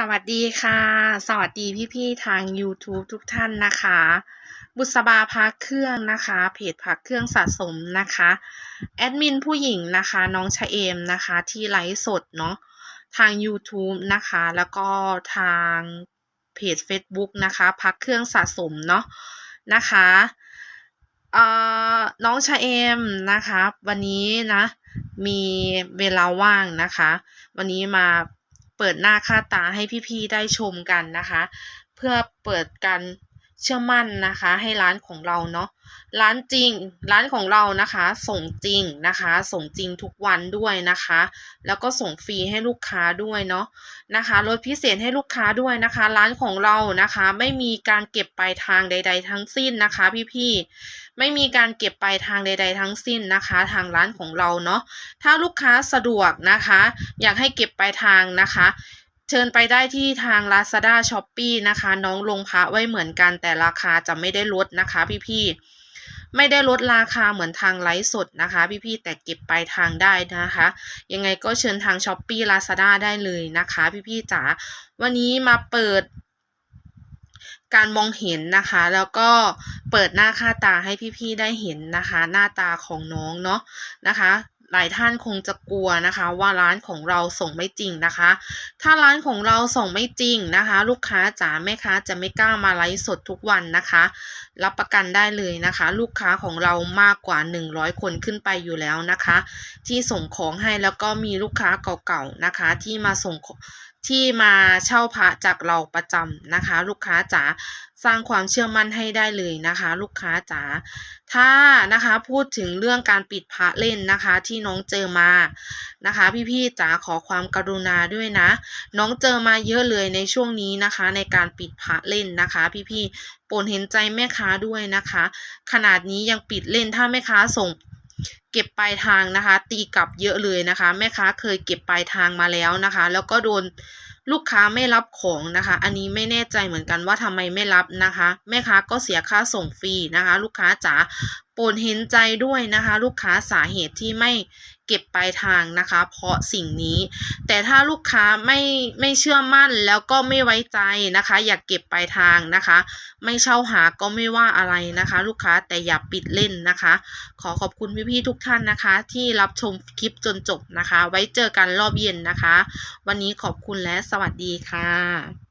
สวัสดีค่ะ สวัสดีพี่ๆทางยูทูบทุกท่านนะคะ บุษบาพักเครื่องนะคะ เพจพักเครื่องสะสมนะคะ แอดมินผู้หญิงนะคะ น้องชะเอมนะคะ ที่ไลฟ์สดเนาะทาง YouTube นะคะ แล้วก็ทางเพจ Facebook นะคะ พักเครื่องสะสมเนาะนะคะเอ่อน้องชะเอมนะคะ วันนี้นะ มีเวลาว่างนะคะ วันนี้มา เปิดหน้าค่าตาให้พี่ๆได้ชมกันนะคะ เพื่อเปิดการ เชื่อมั่นนะคะ ให้ร้านของเราเนาะร้านจริง ร้านของเรานะคะ ส่งจริงนะคะ ส่งจริงทุกวันด้วยนะคะ แล้วก็ส่งฟรีให้ลูกค้าด้วยเนาะนะคะลดพิเศษให้ลูกค้าด้วยนะคะ ร้านของเรานะคะ ไม่มีการเก็บปลายทางใด ๆ ทั้งสิ้นนะคะ พี่ๆไม่มีการเก็บปลายทางใด ๆ ทั้งสิ้นนะคะ ทางร้านของเราเนาะถ้าลูกค้าสะดวกนะคะ อยากให้เก็บปลายทางนะคะ เชิญไปได้ที่ทาง Lazada s h o p e e นะคะ น้องลงพระไว้เหมือนกันแต่ราคาจะไม่ได้ลดนะคะพี่ๆ ไม่ได้ลดราคาเหมือนทางไลฟ์สดนะคะ พี่ๆ แต่เก็บปลายทางได้นะคะ ยังไงก็เชิญทาง s h o p e e Lazada ได้เลยนะคะ พี่ๆจ๋าวันนี้มาเปิดการมองเห็นนะคะ แล้วก็เปิดหน้าค่าตาให้พี่ๆ ได้เห็นนะคะ หน้าตาของน้องเนาะนะคะ หลายท่านคงจะกลัวนะคะว่าร้านของเราส่งไม่จริงนะคะ ถ้าร้านของเราส่งไม่จริงนะคะ ลูกค้าจ๋าแม่ค้าจะไม่กล้ามาไลฟ์สดทุกวันนะคะ รับประกันได้เลยนะคะ ลูกค้าของเรามากกว่า 100 คนขึ้นไปอยู่แล้วนะคะ ที่ส่งของให้แล้วก็มีลูกค้าเก่าๆนะคะ ที่มาส่งของ ที่มาเช่าพระจากเราประจำนะคะ ลูกค้าจ๋าสร้างความเชื่อมั่นให้ได้เลยนะคะ ลูกค้าจ๋าถ้านะคะพูดถึงเรื่องการปิดพระเล่นนะคะ ที่น้องเจอมานะคะ พี่ๆจ๋าขอความกรุณาด้วยนะ น้องเจอมาเยอะเลยในช่วงนี้นะคะ ในการปิดพระเล่นนะคะ พี่ๆโปรดเห็นใจแม่ค้าด้วยนะคะ ขนาดนี้ยังปิดเล่นถ้าแม่ค้าส่ง เก็บปลายทางนะคะ ตีกลับเยอะเลยนะคะ แม่ค้าเคยเก็บปลายทางมาแล้วนะคะ แล้วก็โดนลูกค้าไม่รับของนะคะ อันนี้ไม่แน่ใจเหมือนกันว่าทำไมไม่รับนะคะ แม่ค้าก็เสียค่าส่งฟรีนะคะ ลูกค้าจ๋า โปรดเห็นใจด้วยนะคะ ลูกค้าสาเหตุที่ไม่เก็บปลายทางนะคะ เพราะสิ่งนี้ แต่ถ้าลูกค้าไม่ไม่เชื่อมั่นแล้วก็ไม่ไว้ใจนะคะ อยากเก็บปลายทางนะคะ ไม่เช่าหาก็ไม่ว่าอะไรนะคะ ลูกค้าแต่อย่าปิดเล่นนะคะ ขอขอบคุณพี่ๆทุกท่านนะคะ ที่รับชมคลิปจนจบนะคะ ไว้เจอกันรอบเย็นนะคะ วันนี้ขอบคุณและสวัสดีค่ะ